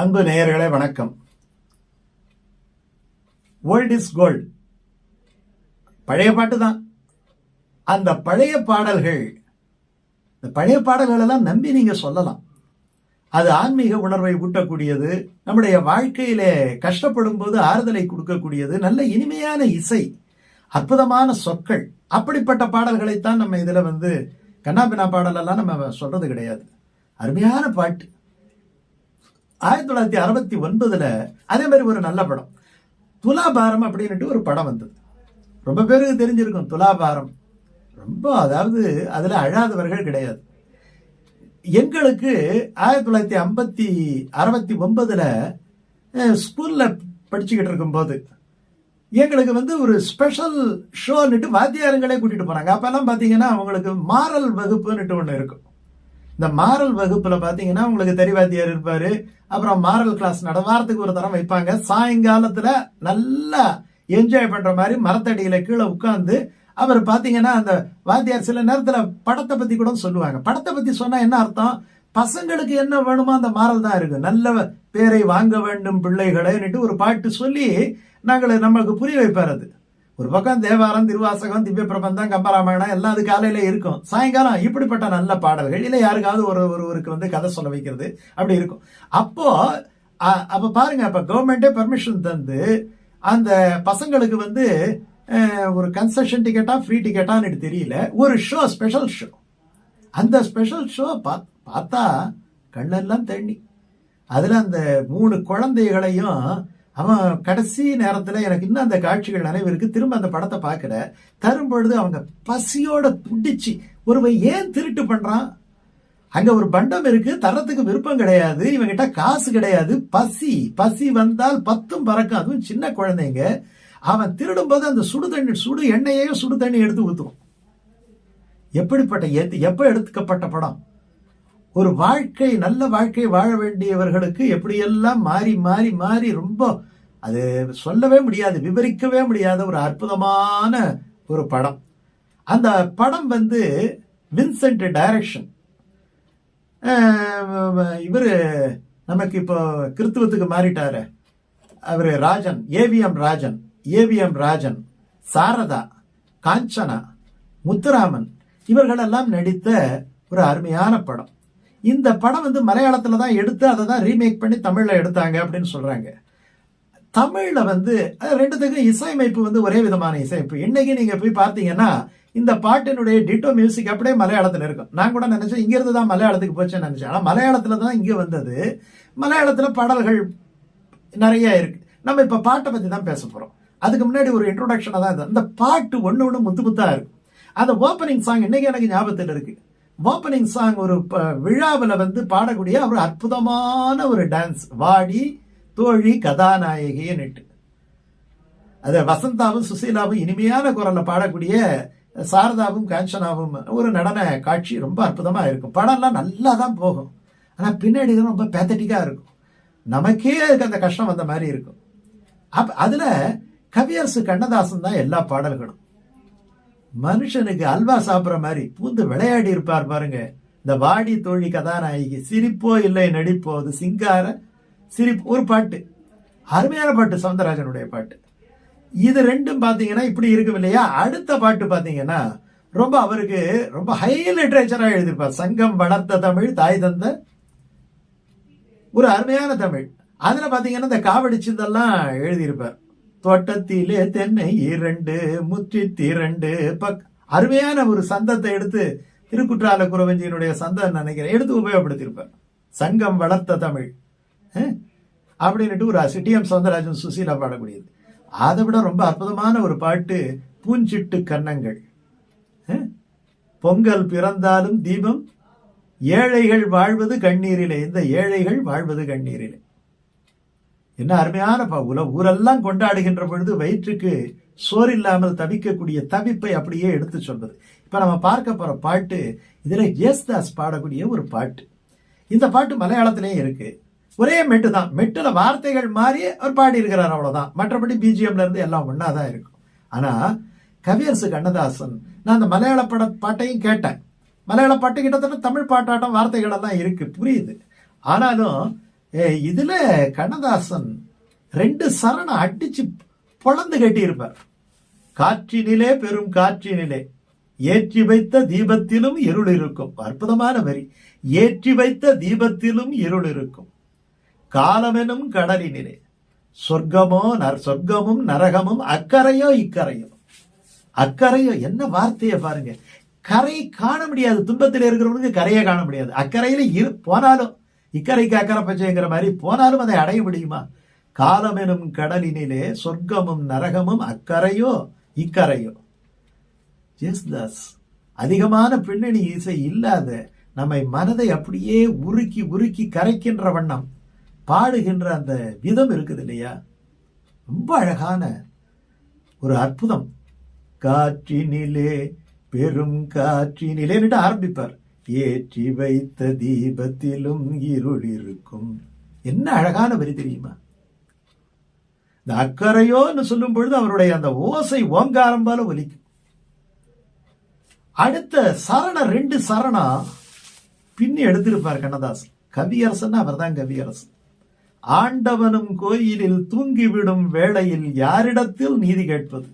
அன்பு நேயர்களே வணக்கம். ஓல்ட் இஸ் கோல்ட் பழைய பாட்டு தான். அந்த பழைய பாடல்கள் இந்த பழைய பாடல்கள் எல்லாம் நம்பி நீங்க சொல்லலாம். அது ஆன்மீக உணர்வை ஊட்டக்கூடியது நம்முடைய வாழ்க்கையிலே கஷ்டப்படும் போது ஆறுதலை கொடுக்கக்கூடியது நல்ல இனிமையான இசை அற்புதமான சொற்கள் அப்படிப்பட்ட பாடல்களைத்தான் நம்ம இதில் வந்து கண்ணாபின்னா பாடலெல்லாம் நம்ம சொல்றது கிடையாது. அருமையான பாட்டு. ஆயிரத்தி தொள்ளாயிரத்தி அறுபத்தி ஒன்பதுல அதே மாதிரி ஒரு நல்ல படம். துலாபாரம் அப்படின்னுட்டு ஒரு படம் வந்தது. ரொம்ப பேருக்கு தெரிஞ்சிருக்கும் துலாபாரம். ரொம்ப அதாவது அதில் அழாதவர்கள் கிடையாது. எங்களுக்கு ஆயிரத்தி தொள்ளாயிரத்தி ஐம்பத்தி அறுபத்தி ஒன்பதுல ஸ்கூலில் படிச்சுக்கிட்டு இருக்கும்போது எங்களுக்கு வந்து ஒரு ஸ்பெஷல் ஷோன்னுட்டு வாத்தியாருங்களே கூட்டிகிட்டு போனாங்க. அப்போல்லாம் பார்த்தீங்கன்னா அவங்களுக்கு மாரல் வகுப்புன்னுட்டு ஒன்று இருக்கும். இந்த மாரல் வகுப்பில் பார்த்தீங்கன்னா உங்களுக்கு தெரிவாத்தியார் இருப்பார் அப்புறம் மாரல் கிளாஸ் நட வாரத்துக்கு ஒரு தரம் வைப்பாங்க. சாயங்காலத்துல நல்லா என்ஜாய் பண்ற மாதிரி மரத்தடியில கீழே உட்கார்ந்து அவர் பாத்தீங்கன்னா அந்த வாத்தியார் சில நேரத்துல படத்தை பத்தி கூட சொல்லுவாங்க. படத்தை பத்தி சொன்னா என்ன அர்த்தம்? பசங்களுக்கு என்ன வேணுமோ அந்த மாறல் தான் இருக்கு. நல்ல பேரை வாங்க வேண்டும் பிள்ளைகளைன்னுட்டு ஒரு பாட்டு சொல்லி நாங்கள் நம்மளுக்கு புரிய வைப்பார் அது. ஒரு பக்கம் தேவாரம் திருவாசகம் திவ்ய பிரபந்தம் கம்பராமாயணம் எல்லாம் அது காலையில இருக்கும். சாயங்காலம் இப்படிப்பட்ட நல்ல பாடல்கள். இல்லை யாருக்காவது ஒரு ஒருவருக்கு வந்து கதை சொல்ல வைக்கிறது. அப்படி இருக்கும். அப்போ அப்ப பாருங்க அப்ப கவர்மெண்டே பர்மிஷன் தந்து அந்த பசங்களுக்கு வந்து ஒரு கன்செஷன் டிக்கெட்டா ஃப்ரீ டிக்கெட்டான்னு தெரியல. ஒரு ஷோ ஸ்பெஷல் ஷோ அந்த ஸ்பெஷல் ஷோ பார்த்தா கண்ணெல்லாம் தண்ணி. அதில் அந்த மூணு குழந்தைகளையும் அவன் கடைசி நேரத்தில் எனக்கு இன்னும் அந்த காட்சிகள் நினைவிருக்கு திரும்ப அந்த படத்தை பார்க்கல. தரும்பொழுது அவங்க பசியோட துடிச்சு ஒருவன் ஏன் திருட்டு பண்ணுறான் அங்கே ஒரு பண்டம் இருக்குது தரத்துக்கு விருப்பம் கிடையாது. இவங்கிட்ட காசு கிடையாது. பசி பசி வந்தால் பத்தும் பறக்கும். அதுவும் சின்ன குழந்தைங்க. அவன் திருடும் போது அந்த சுடு தண்ணி சுடு எண்ணெயையும் சுடு தண்ணி எடுத்து ஊற்றுவான் எப்படிப்பட்ட எத்- எப்போ எடுத்துக்கப்பட்ட படம்? ஒரு வாழ்க்கை நல்ல வாழ்க்கை வாழ வேண்டியவர்களுக்கு எப்படியெல்லாம் மாறி மாறி மாறி ரொம்ப அது சொல்லவே முடியாது விவரிக்கவே முடியாத ஒரு அற்புதமான ஒரு படம். அந்த படம் வந்து வின்சென்ட் டைரக்ஷன் இவர் நமக்கு இப்போ கிறித்துவத்துக்கு மாறிட்டாரு. அவர் ராஜன் ஏவிஎம் ராஜன் ஏவிஎம் ராஜன் சாரதா காஞ்சனா முத்துராமன் இவர்களெல்லாம் நடித்த ஒரு அருமையான படம். இந்த படம் வந்து மலையாளத்தில் தான் எடுத்து அதை தான் ரீமேக் பண்ணி தமிழில் எடுத்தாங்க அப்படின்னு சொல்கிறாங்க தமிழில் வந்து ரெண்டுத்துக்கும் இசையமைப்பு வந்து ஒரே விதமான இசையமைப்பு இன்றைக்கி நீங்கள் போய் பார்த்தீங்கன்னா இந்த பாட்டினுடைய டிட்டோ மியூசிக் அப்படியே மலையாளத்தில் இருக்கும். நான் கூட நினச்சேன் இங்கேருந்து தான் மலையாளத்துக்கு போச்சேன்னு நினச்சேன். ஆனால் மலையாளத்தில் தான் இங்கே வந்தது. மலையாளத்தில் பாடல்கள் நிறைய இருக்குது நம்ம இப்போ பாட்டை பற்றி தான் பேச போகிறோம் அதுக்கு முன்னாடி ஒரு இன்ட்ரொடக்ஷனாக தான் இந்த அந்த பாட்டு ஒன்று ஒன்று முத்து முத்தாக இருக்கும். அந்த ஓப்பனிங் சாங் இன்றைக்கி எனக்கு ஞாபகத்தில் இருக்குது ஓப்பனிங் சாங் ஒரு விழாவில் வந்து பாடக்கூடிய ஒரு அற்புதமான ஒரு டான்ஸ் வாடி தோழி கதாநாயகின்னுட்டு அது வசந்தாவும் சுசீலாவும் இனிமையான குரலில் பாடக்கூடிய சாரதாவும் காஞ்சனாவும் ஒரு நடன காட்சி ரொம்ப அற்புதமாக இருக்கும். படம்லாம் நல்லா தான் போகும். ஆனால் பின்னாடி ரொம்ப பேத்தட்டிக்காக இருக்கும். நமக்கே அதுக்கு அந்த கஷ்டம் வந்த மாதிரி இருக்கும். அப் அதில் கவியரசு கண்ணதாசன் தான் எல்லா பாடல்களும். மனுஷனுக்கு அல்வா சாப்பிட்ற மாதிரி பூந்து விளையாடி இருப்பார் பாருங்க. இந்த வாடி தோழி கதாநாயகி சிரிப்போ இல்லை நடிப்போ. அது சிங்கார சிரிப்பு ஒரு பாட்டு. அருமையான பாட்டு சவுந்தரராஜனுடைய பாட்டு. இது ரெண்டும் பார்த்தீங்கன்னா இப்படி இருக்கும் இல்லையா? அடுத்த பாட்டு பார்த்தீங்கன்னா ரொம்ப அவருக்கு ரொம்ப ஹை லிட்ரேச்சராக எழுதியிருப்பார். சங்கம் வளர்த்த தமிழ் தாய் தந்த ஒரு அருமையான தமிழ். அதில் பார்த்தீங்கன்னா இந்த காவடி சிந்தெல்லாம் எழுதியிருப்பார். தோட்டத்திலே தென்னை இரண்டு முற்றி திரண்டு. பக் அருமையான ஒரு சந்தத்தை எடுத்து திருக்குற்றால குறவஞ்சியினுடைய சந்தம் நினைக்கிறேன். எடுத்து உபயோகப்படுத்தியிருப்பார். சங்கம் வளர்த்த தமிழ். அப்படின்ட்டு அப்படின்னுட்டு ஒரு சிட்டியம் சௌந்தரராஜன் சுசீலா பாடக்கூடியது. அதை விட ரொம்ப அற்புதமான ஒரு பாட்டு பூஞ்சிட்டு கன்னங்கள். பொங்கல் பிறந்தாலும் தீபம் ஏழைகள் வாழ்வது கண்ணீரிலே. இந்த ஏழைகள் வாழ்வது கண்ணீரிலே. என்ன அருமையான பா ஊரெல்லாம் கொண்டாடுகின்ற பொழுது வயிற்றுக்கு சோறு இல்லாமல் தவிக்கக்கூடிய தவிப்பை அப்படியே எடுத்து சொல்வது. இப்ப நம்ம பார்க்க போற பாட்டு இதுல ஜேஸ்தாஸ் பாடக்கூடிய ஒரு பாட்டு. இந்த பாட்டு மலையாளத்திலேயே இருக்கு. ஒரே மெட்டு தான். மெட்டுல வார்த்தைகள் மாறி அவர் பாடி இருக்கிறார் அவ்வளவுதான். மற்றபடி பிஜிஎம்ல இருந்து எல்லாம் ஒன்றா தான் இருக்கும். ஆனா கவியரசு கண்ணதாசன் நான் அந்த மலையாள பட பாட்டையும் கேட்டேன். மலையாள பாட்டு கிட்டத்தட்ட தமிழ் பாட்டாட்டம் வார்த்தைகள் எல்லாம் இருக்கு புரியுது. ஆனாலும் இதுல கண்ணதாசன் ரெண்டு சரணம் அடிச்சு பொழந்து கட்டியிருப்பார். காற்றினிலே பெரும் காற்றினிலே. ஏற்றி வைத்த தீபத்திலும் இருள் இருக்கும். அற்புதமான வரி. ஏற்றி வைத்த தீபத்திலும் இருள் இருக்கும். காலமெனும் கடலினிலே. சொர்க்கமோ நர் சொர்க்கமும் நரகமும் அக்கறையோ இக்கரையோ அக்கறையோ என்ன வார்த்தையை பாருங்க. கரை காண முடியாது. துன்பத்தில் இருக்கிறவனுக்கு கரையை காண முடியாது. அக்கறையில இரு போனாலும் இக்கரைக்கு அக்கறை பச்சைங்கிற மாதிரி போனாலும் அதை அடைய முடியுமா? காலம் எனும் கடலினிலே சொர்க்கமும் நரகமும் அக்கறையோ இக்கரையோ ஜெஸ்தாஸ் அதிகமான பின்னணி இசை இல்லாத நம்மை மனதை அப்படியே உருக்கி உருக்கி கரைக்கின்ற வண்ணம் பாடுகின்ற அந்த விதம் இருக்குது இல்லையா? ரொம்ப அழகான ஒரு அற்புதம். காற்றினிலே பெரும் காற்றினிலேன்னு ஆரம்பிப்பார். ஏற்றி வைத்த தீபத்திலும் இருள் இருக்கும் என்ன அழகான வரி தெரியுமா? இந்த அக்கறையோன்னு சொல்லும் பொழுது அவருடைய அந்த ஓசை ஓங்காரம் போல ஒலிக்கும். அடுத்த சரண ரெண்டு சரணா பின்னி எடுத்திருப்பார் கண்ணதாசன். கவியரசன் அவர்தான் கவியரசன். ஆண்டவனும் கோயிலில் தூங்கிவிடும் வேளையில் யாரிடத்தில் நீதி கேட்பது?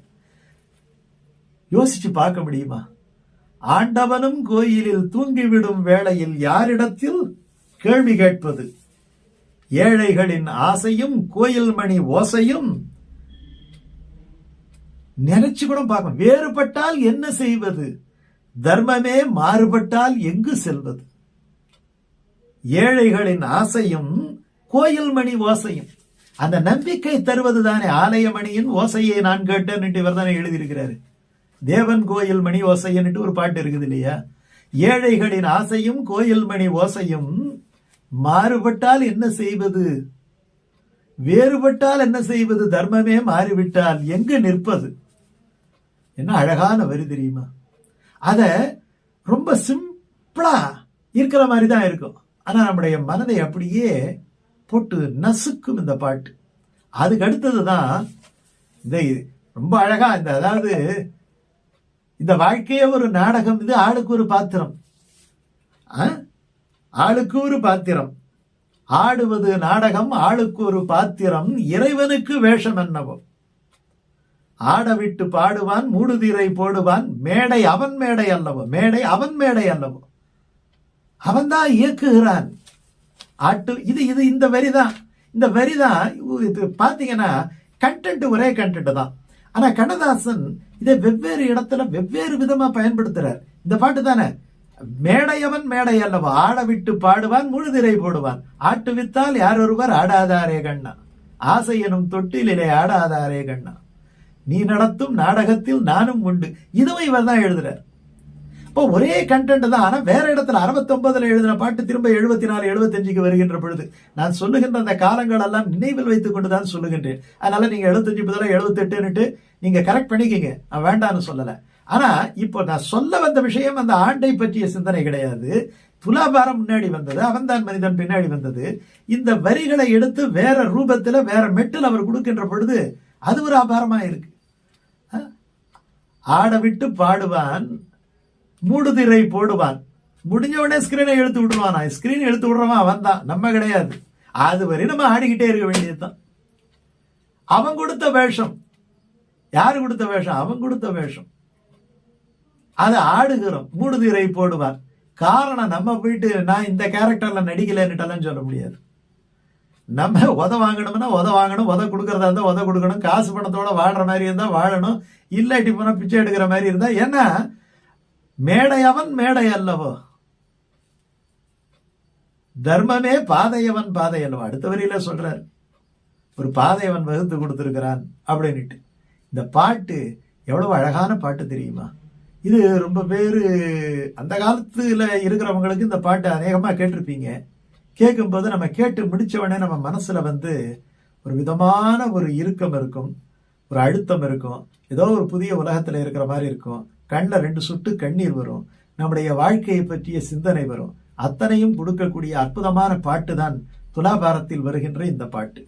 யோசிச்சு பார்க்க முடியுமா? ஆண்டவனும் கோயிலில் தூங்கிவிடும் வேளையில் யாரிடத்தில் கேள்வி கேட்பது? ஏழைகளின் ஆசையும் கோயில் மணி ஓசையும் நினைச்சு கூட பார்க்கணும். வேறுபட்டால் என்ன செய்வது? தர்மமே மாறுபட்டால் எங்கு செல்வது? ஏழைகளின் ஆசையும் கோயில் மணி ஓசையும். அந்த நம்பிக்கை தருவது தானே ஆலயமணியின் ஓசையை நான் கேட்டேன் என்று இவர் தானே எழுதியிருக்கிறாரு. தேவன் கோயில் மணி ஓசையன்ட்டு ஒரு பாட்டு இருக்குது இல்லையா? ஏழைகளின் ஆசையும் கோயில் மணி ஓசையும் மாறுபட்டால் என்ன செய்வது? வேறுபட்டால் என்ன செய்வது? தர்மமே மாறிவிட்டால் எங்கு நிற்பது? என்ன அழகான வரி தெரியுமா? அத ரொம்ப சிம்பிளா இருக்கிற மாதிரி தான் இருக்கும். ஆனா நம்முடைய மனதை அப்படியே போட்டு நசுக்கும் இந்த பாட்டு. அதுக்கு அடுத்தது தான் இந்த ரொம்ப அழகா இந்த அதாவது இந்த வாழ்க்கையே ஒரு நாடகம். இது ஆளுக்கு ஒரு பாத்திரம். ஆ? ஆளுக்கு ஒரு பாத்திரம். ஆடுவது நாடகம் ஆளுக்கு ஒரு பாத்திரம். இறைவனுக்கு வேஷம் என்னவோ. ஆடவிட்டு பாடுவான் மூடுதிரை போடுவான். மேடை அவன் மேடை அல்லவோ. மேடை அவன் மேடை அல்லவோ. அவன்தான் இயக்குகிறான். ஆட்டு இது இது இந்த வரிதான். இந்த வரிதான் இது பார்த்தீங்கன்னா கண்டென்ட் ஒரே கண்டென்ட் தான். ஆனா கண்ணதாசன் இதை வெவ்வேறு இடத்துல வெவ்வேறு விதமா பயன்படுத்துறார். இந்த பாட்டு தானே? மேடையவன் மேடை அல்லவா? ஆட விட்டு பாடுவான் முழுதிரை போடுவான். ஆட்டு வித்தால் யார் ஒருவர் ஆடாதாரே கண்ணா. ஆசை எனும் தொட்டிலே ஆடாதாரே கண்ணா. நீ நடத்தும் நாடகத்தில் நானும் உண்டு. இதுவும் இவர் தான் எழுதுறார். இப்போ ஒரே கண்டென்ட் தான். ஆனால் வேற இடத்துல 69 எழுதின பாட்டு திரும்ப எழுபத்தி நாலு எழுபத்தஞ்சுக்கு வருகின்ற பொழுது நான் சொல்லுகின்ற அந்த காலங்கள் எல்லாம் நினைவில் வைத்துக் கொண்டு தான் சொல்லுகின்றேன். அதனால நீங்க எழுபத்தஞ்சு பதிலாக எழுபத்தெட்டுன்னுட்டு நீங்க கரெக்ட் பண்ணிக்கிங்க. நான் வேண்டாம்னு சொல்லலை. ஆனா இப்போ நான் சொல்ல வந்த விஷயம் அந்த ஆண்டை பற்றிய சிந்தனை கிடையாது. துலாபாரம் முன்னாடி வந்தது அவன்தான் மனிதன் பின்னாடி வந்தது. இந்த வரிகளை எடுத்து வேற ரூபத்தில் வேற மெட்டில் அவர் கொடுக்கின்ற பொழுது அது ஒரு அபாரமாக இருக்கு. ஆட விட்டு பாடுவான் மூடுதிரை போடுவான். முடிஞ்ச உடனே ஸ்கிரீனை எடுத்து விடுவான்? ஸ்கிரீன் எடுத்து விடுறவன் அவன் தான் நம்ம கிடையாது. அது வரை நம்ம ஆடிக்கிட்டே இருக்க வேண்டியதுதான். அவன் கொடுத்த வேஷம். யாரு கொடுத்த வேஷம்? அவன் கொடுத்த வேஷம். அதை ஆடுகிறோம். மூடுதிரை போடுவான் காரணம் நம்ம போயிட்டு நான் இந்த கேரக்டர்ல நடிக்கலன்னுட்டெல்லாம் சொல்ல முடியாது. நம்ம உத வாங்கணும்னா உத வாங்கணும். உத கொடுக்கறதா இருந்தால் உத கொடுக்கணும். காசு பணத்தோட வாழ்ற மாதிரி இருந்தால் வாழணும். இல்லாட்டி போனால் பிச்சை எடுக்கிற மாதிரி இருந்தால் ஏன்னா மேடையவன் மேடை அல்லவோ தர்மமே பாதையவன் பாதை அல்லவோ அடுத்த வரியில சொல்றார் ஒரு பாதையவன் வகுத்து கொடுத்திருக்கிறான் அப்படின்னுட்டு. இந்த பாட்டு எவ்வளவு அழகான பாட்டு தெரியுமா? இது ரொம்ப பேர் அந்த காலத்தில் இருக்கிறவங்களுக்கு இந்த பாட்டு அநேகமாக கேட்டிருப்பீங்க. கேட்கும்போது நம்ம கேட்டு முடிச்ச நம்ம மனசில் வந்து ஒரு விதமான ஒரு இறுக்கம் இருக்கும் ஒரு அழுத்தம் இருக்கும். ஏதோ ஒரு புதிய உலகத்தில் இருக்கிற மாதிரி இருக்கும். கண்ணில் ரெண்டு சுட்டு கண்ணீர் வரும். நம்முடைய வாழ்க்கையை பற்றிய சிந்தனை வரும். அத்தனையும் கொடுக்கக்கூடிய அற்புதமான பாட்டு தான் துலாபாரத்தில் வருகின்ற இந்த பாட்டு.